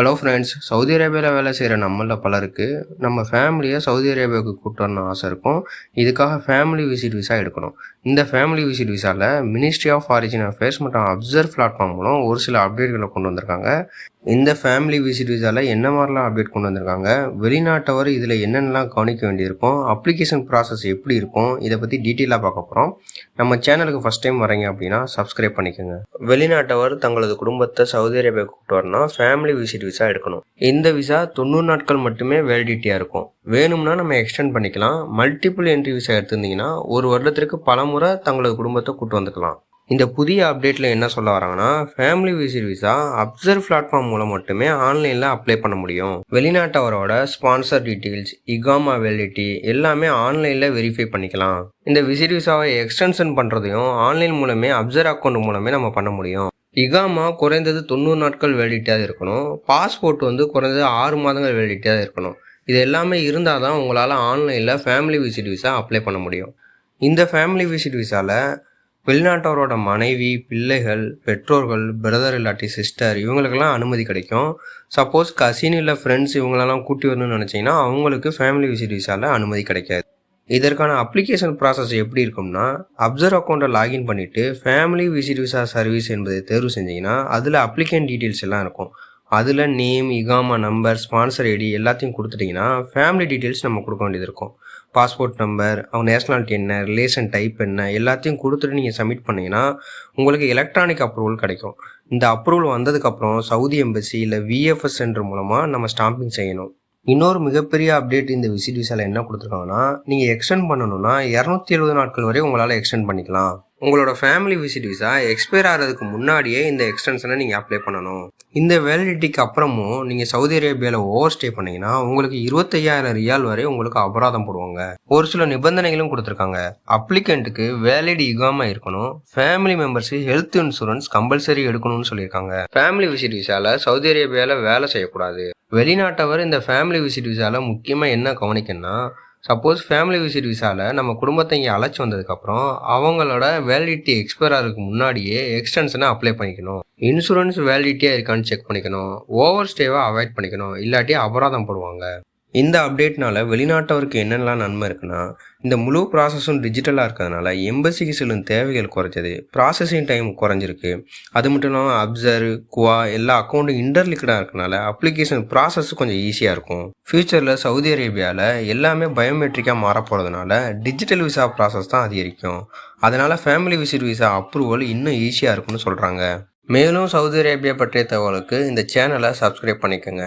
Hello friends Saudi அரேபியாவில் வேலை செய்கிற நம்மள பலருக்கு நம்ம ஃபேமிலியை சவுதி அரேபியாவுக்கு கூப்பிட்டு வரணும் ஆசை இருக்கும். இதுக்காக ஃபேமிலி விசிட் விசா எடுக்கணும். இந்த ஃபேமிலி விசிட் விசாவில் மினிஸ்ட்ரி ஆஃப் ஆரிஜின் அஃபேர்ஸ் மற்றும் அப்சர்வ் பிளாட்ஃபார்ம் மூலம் ஒரு சில அப்டேட்களை கொண்டு வந்திருக்காங்க. இந்த ஃபேமிலி விசிட் விசாவில் என்ன மாதிரிலாம் அப்டேட் கொண்டு வந்திருக்காங்க? வெளிநாட்டவர் இதில் என்னென்னலாம் கவனிக்க வேண்டியிருக்கும்? அப்ளிகேஷன் ப்ராசஸ் எப்படி இருக்கும்? இதை பற்றி டீட்டெயிலாக பார்க்க போகிறோம் நம்ம சேனலுக்கு ஃபஸ்ட் டைம் வரீங்க அப்படின்னா சப்ஸ்கிரைப் பண்ணிக்கோங்க. வெளிநாட்டவர் தங்களது குடும்பத்தை சவுதி அரேபியா கூப்பிட்டு வரணும் ஃபேமிலி விசிட் விசா எடுக்கணும். இந்த விசா தொண்ணூறு நாட்கள் மட்டுமே வேலிடிட்டியாக இருக்கும். வேணும்னா நம்ம எக்ஸ்டெண்ட் பண்ணிக்கலாம். மல்டிபிள் என்ட்ரி விசா எடுத்திருந்தீங்கன்னா ஒரு வருடத்திற்கு பல முறை தங்களது குடும்பத்தை கூட்டு வந்துக்கலாம். இந்த புதிய அப்டேட்டில் என்ன சொல்ல வராங்கன்னா family visit visa Absher platform மூலம் மட்டுமே ஆன்லைனில் அப்ளை பண்ண முடியும். வெளிநாட்டவரோட ஸ்பான்சர் டீட்டெயில்ஸ் இகாமா வேலிட்டி எல்லாமே ஆன்லைனில் வெரிஃபை பண்ணிக்கலாம். இந்த விசிட் விசாவை எக்ஸ்டென்ஷன் பண்ணுறதையும் ஆன்லைன் மூலமே அப்சர்வ் அக்கௌண்ட் மூலமே நம்ம பண்ண முடியும். இகாமா குறைந்தது தொண்ணூறு நாட்கள் வேலிடிட்டியாக இருக்கணும். பாஸ்போர்ட் வந்து குறைந்தது ஆறு மாதங்கள் வேலிடிட்டியாக இருக்கணும். இது எல்லாமே இருந்தால் தான் உங்களால் ஆன்லைனில் ஃபேமிலி விசிட் விசா அப்ளை பண்ண முடியும். இந்த ஃபேமிலி விசிட் விசாவில் வெளிநாட்டவரோட மனைவி பிள்ளைகள் பெற்றோர்கள் பிரதர் இல்லாட்டி சிஸ்டர் இவங்களுக்கெல்லாம் அனுமதி கிடைக்கும். சப்போஸ் கசின் இல்லை ஃப்ரெண்ட்ஸ் இவங்களெல்லாம் கூட்டி வரணும்னு நினச்சிங்கன்னா அவங்களுக்கு ஃபேமிலி விசிட் விசாவில் அனுமதி கிடைக்காது. இதற்கான அப்ளிகேஷன் ப்ராசஸ் எப்படி இருக்கும்னா அப்சர்வ் அக்கௌண்ட்டை லாகின் பண்ணிவிட்டு ஃபேமிலி விசிட் விசா சர்வீஸ் என்பதை தேர்வு செஞ்சீங்கன்னா அதில் அப்ளிகேன் டீட்டெயில்ஸ் எல்லாம் இருக்கும். அதில் name iqama number sponsor ID எல்லாத்தையும் கொடுத்துட்டிங்கன்னா ஃபேமிலி டீட்டெயில்ஸ் நம்ம கொடுக்க வேண்டியது இருக்கும். பாஸ்போர்ட் நம்பர் அவங்க நேஷனாலிட்டி என்ன ரிலேஷன் டைப் என்ன எல்லாத்தையும் கொடுத்துட்டு நீங்கள் சப்மிட் பண்ணீங்கன்னா உங்களுக்கு எலக்ட்ரானிக் அப்ரூவல் கிடைக்கும். இந்த அப்ரூவல் வந்ததுக்கப்புறம் சவுதி எம்பசி இல்லை விஎஃப்எஸ் சென்டர் மூலமாக நம்ம ஸ்டாம்பிங் செய்யணும். இன்னொரு மிகப்பெரிய அப்டேட் இந்த விசிட் விசாவில் என்ன கொடுத்துருக்காங்கன்னா நீங்கள் எக்ஸ்டெண்ட் பண்ணணும்னா இரநூத்தி எழுபது நாட்கள் வரை உங்களால் எக்ஸ்டெண்ட் பண்ணிக்கலாம். உங்களோட ஃபேமிலி விசிட் விசா எக்ஸ்பயர் ஆகிறதுக்கு முன்னாடியே இந்த எக்ஸ்டென்ஷனை நீங்கள் அப்ளை பண்ணணும். இந்த வேலிடிட்டிக்கு அப்புறமும் நீங்கள் சவுதி அரேபியாவில் ஓவர் ஸ்டே பண்ணீங்கன்னா உங்களுக்கு இருபத்தையாயிரம் ரியால் வரை உங்களுக்கு அபராதம் போடுவாங்க. ஒரு சில நிபந்தனைகளும் கொடுத்துருக்காங்க. அப்ளிகண்ட்டுக்கு வேலிட் இகாமல் இருக்கணும். Family members health insurance compulsory எடுக்கணும்னு சொல்லியிருக்காங்க. ஃபேமிலி விசிட் விசாவில் சவுதி அரேபியாவில் வேலை செய்யக்கூடாது. வெளிநாட்டவர் இந்த ஃபேமிலி விசிட் விசாவில் முக்கியமாக என்ன கவனிக்கணும்னா சப்போஸ் ஃபேமிலி விசிட் விசாவில் நம்ம குடும்பத்தை இங்கே அழைச்சி வந்ததுக்கப்புறம் அவங்களோட வேலிடிட்டி எக்ஸ்பயர் ஆகிறதுக்கு முன்னாடியே எக்ஸ்டென்ஷனை அப்ளை பண்ணிக்கணும். இன்சூரன்ஸ் வேலிடிட்டியாக இருக்கான்னு செக் பண்ணிக்கணும். ஓவர் ஸ்டேவை அவாய்ட் பண்ணிக்கணும். இல்லாட்டி அபராதம் போடுவாங்க. இந்த அப்டேட்னால வெளிநாட்டவருக்கு என்னென்னலாம் நன்மை இருக்குன்னா இந்த முழு ப்ராசஸும் டிஜிட்டலாக இருக்கிறதுனால எம்பசிக்கு செல்லும் தேவைகள் குறைஞ்சது ப்ராசஸிங் டைம் குறைஞ்சிருக்கு. அது மட்டும் இல்லாமல் அப்சர்வ் குவா எல்லா அக்கௌண்ட்டும் இன்டர்லிக்கடாக இருக்கனால அப்ளிகேஷன் ப்ராசஸ் கொஞ்சம் ஈஸியாக இருக்கும். ஃப்யூச்சரில் சவுதி அரேபியாவில் எல்லாமே பயோமெட்ரிக்காக மாறப்போகிறதுனால டிஜிட்டல் விசா ப்ராசஸ் தான் அதிகரிக்கும். அதனால் ஃபேமிலி விசிட் விசா அப்ரூவல் இன்னும் ஈஸியாக இருக்கும்னு சொல்கிறாங்க மேலும் சவுதி அரேபியா பற்றிய தகவலுக்கு இந்த சேனலை சப்ஸ்கிரைப் பண்ணிக்கோங்க.